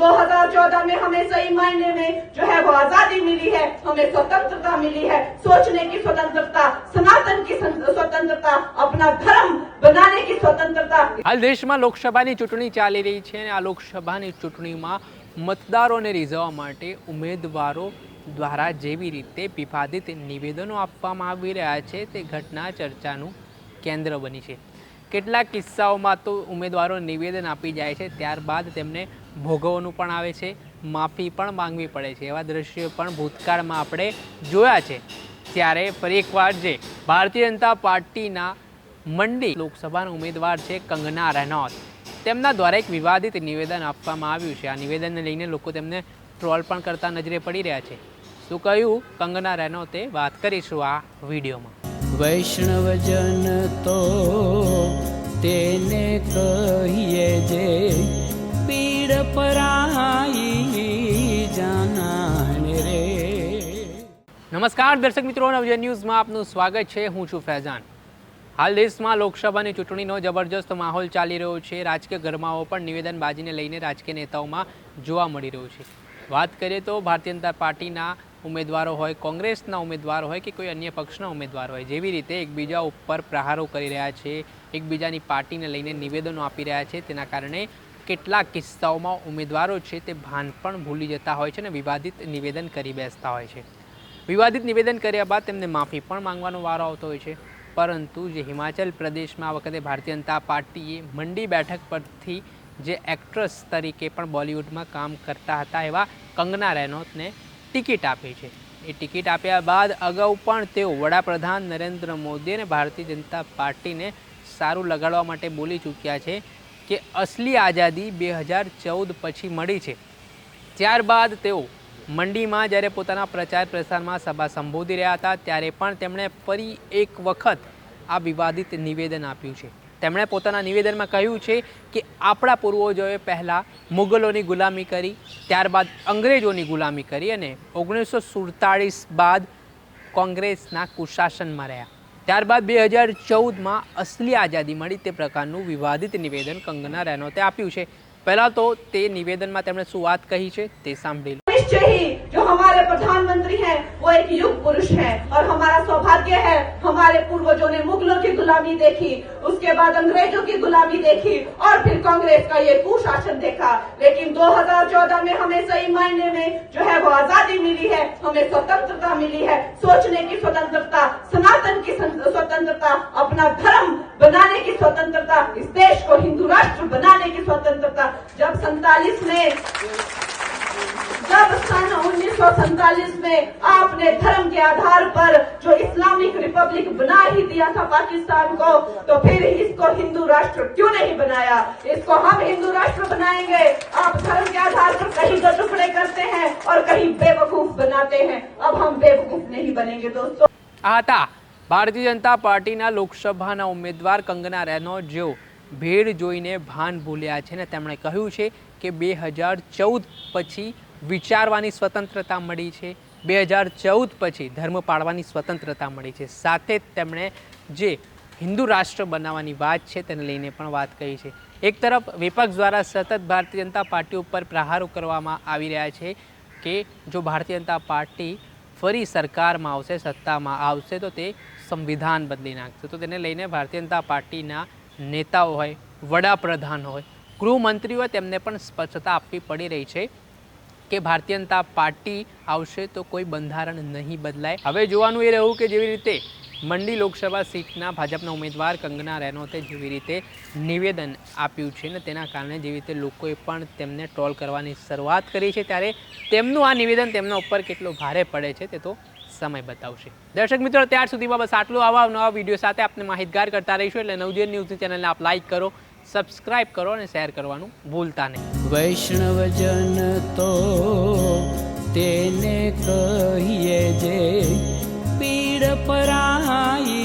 2014 में हमें सही मायने में जो है वो आजादी मिली है हमें स्वतंत्रता मिली है सोचने की स्वतंत्रता सनातन की सं- स्वतंत्रता अपना धर्म बनाने की स्वतंत्रता હાલ દેશમાં લોકસભાની ચૂંટણી ચાલી રહી છે અને આ લોકસભાની ચૂંટણીમાં મતદારોને રીઝવવા માટે ઉમેદવારો દ્વારા જેવી રીતે વિવાદિત નિવેદનો આપવામાં આવી રહ્યા છે તે ઘટના ચર્ચાનું કેન્દ્ર બની છે કેટલાક કિસ્સાઓમાં તો ઉમેદવારો નિવેદન આપી જાય છે ત્યારબાદ તેમને ભોગવવાનું પણ આવે છે, માફી પણ માંગવી પડે છે. એવા દ્રશ્યો પણ ભૂતકાળમાં આપણે જોયા છે. ત્યારે ફરી એકવાર જે ભારતીય જનતા પાર્ટીના મંડી લોકસભાના ઉમેદવાર છે કંગના રનૌત. તેમના દ્વારા એક વિવાદિત નિવેદન આપવામાં આવ્યું છે. આ નિવેદનને લઈને લોકો તેમને ટ્રોલ પણ કરતા નજરે પડી રહ્યા છે. શું કહ્યું? કંગના રનૌતે વાત કરીશું આ વિડીયોમાં. વૈષ્ણવજન તો તેને કહીએ જે પીડ પરાઈ જાનાને રે. નમસ્કાર, દર્શક મિત્રો, નવજન ન્યૂઝમાં આપનું સ્વાગત છે. હું છું ફૈઝાન. હાલ દેશમાં લોકસભાની ચૂંટણીનો જબરજસ્ત માહોલ ચાલી રહ્યો છે. રાજકીય ગરમાવો પણ નિવેદનબાજીને લઈને રાજકીય નેતાઓમાં જોવા મળી રહ્યું છે. વાત કરીએ તો ભારતીય જનતા પાર્ટીના ઉમેદવારો હોય, કોંગ્રેસના ઉમેદવાર હોય કે કોઈ અન્ય પક્ષના ઉમેદવાર હોય, જેવી રીતે એકબીજા ઉપર પ્રહારો કરી રહ્યા છે, એકબીજાની પાર્ટીને લઈને નિવેદનો આપી રહ્યા છે. તેના કારણે કેટલાક કિસ્સાઓમાં ઉમેદવારો છે તે ભાન પણ ભૂલી જતા હોય છે અને વિવાદિત નિવેદન કરી બેસતા હોય છે. વિવાદિત નિવેદન કર્યા બાદ તેમને માફી પણ માંગવાનો વારો આવતો હોય છે. પરંતુ જે હિમાચલ પ્રદેશમાં આ વખતે ભારતીય જનતા પાર્ટીએ મંડી બેઠક પરથી જે એક્ટ્રેસ તરીકે પણ બોલિવૂડમાં કામ કરતા હતા એવા કંગના રેનોતને ટિકિટ આપી છે. એ ટિકિટ આપ્યા બાદ અગાઉ પણ તેઓ વડાપ્રધાન નરેન્દ્ર મોદી અને ભારતીય જનતા પાર્ટીને સારું લગાડવા માટે બોલી ચૂક્યા છે. કે અસલી આઝાદી બે હજાર ચૌદ પછી મળી છે. ત્યારબાદ તેઓ મંડીમાં જ્યારે પોતાના પ્રચાર પ્રસારમાં સભા સંબોધી રહ્યા હતા, ત્યારે પણ તેમણે ફરી એક વખત આ વિવાદિત નિવેદન આપ્યું છે. તેમણે પોતાના નિવેદનમાં કહ્યું છે કે આપણા પૂર્વજોએ પહેલાં મુગલોની ગુલામી કરી, ત્યારબાદ અંગ્રેજોની ગુલામી કરી અને ઓગણીસો સુડતાળીસ બાદ કોંગ્રેસના કુશાસનમાં રહ્યા. ત્યારબાદ બે હજાર ચૌદમાં અસલી આઝાદી મળી તે પ્રકારનું વિવાદિત નિવેદન કંગના રેનોતે આપ્યું છે. પહેલાં તો તે નિવેદનમાં તેમણે શું વાત કહી છે તે સાંભળી जो हमारे प्रधानमंत्री हैं, वो एक युग पुरुष हैं और हमारा सौभाग्य है, हमारे पूर्वजों ने मुगलों की गुलामी देखी, उसके बाद अंग्रेज़ों की गुलामी देखी और फिर कांग्रेस का ये कुशासन देखा। लेकिन 2014 में हमें सही मायने में जो है वो आज़ादी मिली है, हमें स्वतंत्रता मिली है। सोचने की स्वतंत्रता, सनातन की स्वतंत्रता, अपना धर्म बनाने की स्वतंत्रता, इस देश को हिंदू राष्ट्र बनाने की स्वतंत्रता। जब सैतालीस में 1947 में आपने धर्म के आधार पर जो इस्लामिक रिपब्लिक बना ही दिया था पाकिस्तान को तो फिर इसको हिंदू राष्ट्र क्यों नहीं बनाया इसको हम हिंदू राष्ट्र बनाएंगे आप धर्म के आधार पर कहीं दो टुकड़े करते हैं और कहीं बेवकूफ बनाते हैं अब हम बेवकूफ नहीं बनेंगे दोस्तों आता ભારતીય જનતા પાર્ટીના લોકસભાના ઉમેદવાર કંગના રેનો જેઓ ભેડ જોઈને ભાન ભૂલ્યા છે ને તેમણે કહ્યું છે કે બે હજાર ચૌદ પછી વિચારવાની સ્વતંત્રતા મળી છે. બે હજાર ચૌદ પછી ધર્મ પાળવાની સ્વતંત્રતા મળી છે. સાથે જ તેમણે જે હિન્દુ રાષ્ટ્ર બનાવવાની વાત છે તેને લઈને પણ વાત કહી છે. એક તરફ વિપક્ષ દ્વારા સતત ભારતીય જનતા પાર્ટી ઉપર પ્રહારો કરવામાં આવી રહ્યા છે કે જો ભારતીય જનતા પાર્ટી ફરી સરકારમાં આવશે, સત્તામાં આવશે, તો તે સંવિધાન બદલી નાખશે. તો તેને લઈને ભારતીય જનતા પાર્ટીના નેતાઓ હોય, વડાપ્રધાન હોય ગૃહમંત્રી હોય તેમને પણ સ્પષ્ટતા આપવી પડી રહી છે કે ભારતીય જનતા પાર્ટી આવશે તો કોઈ બંધારણ નહીં બદલાય. હવે જોવાનું એ રહ્યું કે જેવી રીતે મંડી લોકસભા સીટના ભાજપના ઉમેદવાર કંગના રેનોતે જેવી રીતે નિવેદન આપ્યું છે ને તેના કારણે જેવી રીતે લોકોએ પણ તેમને ટ્રોલ કરવાની શરૂઆત કરી છે, ત્યારે તેમનું આ નિવેદન તેમના ઉપર કેટલો ભારે પડે છે તે તો સમય બતાવશે. દર્શક મિત્રો, ત્યાર સુધીમાં બસ આટલું. આવા નવા વીડિયો સાથે આપને માહિતગાર કરતા રહીશું. એટલે નવજીવન ન્યૂઝની ચેનલને આપ લાઈક કરો. સબસ્ક્રાઇબ કરો અને શેર કરવાનું ભૂલતા નહીં. વૈષ્ણવજન તો તેને કહીએ જે પીડ પરાઈ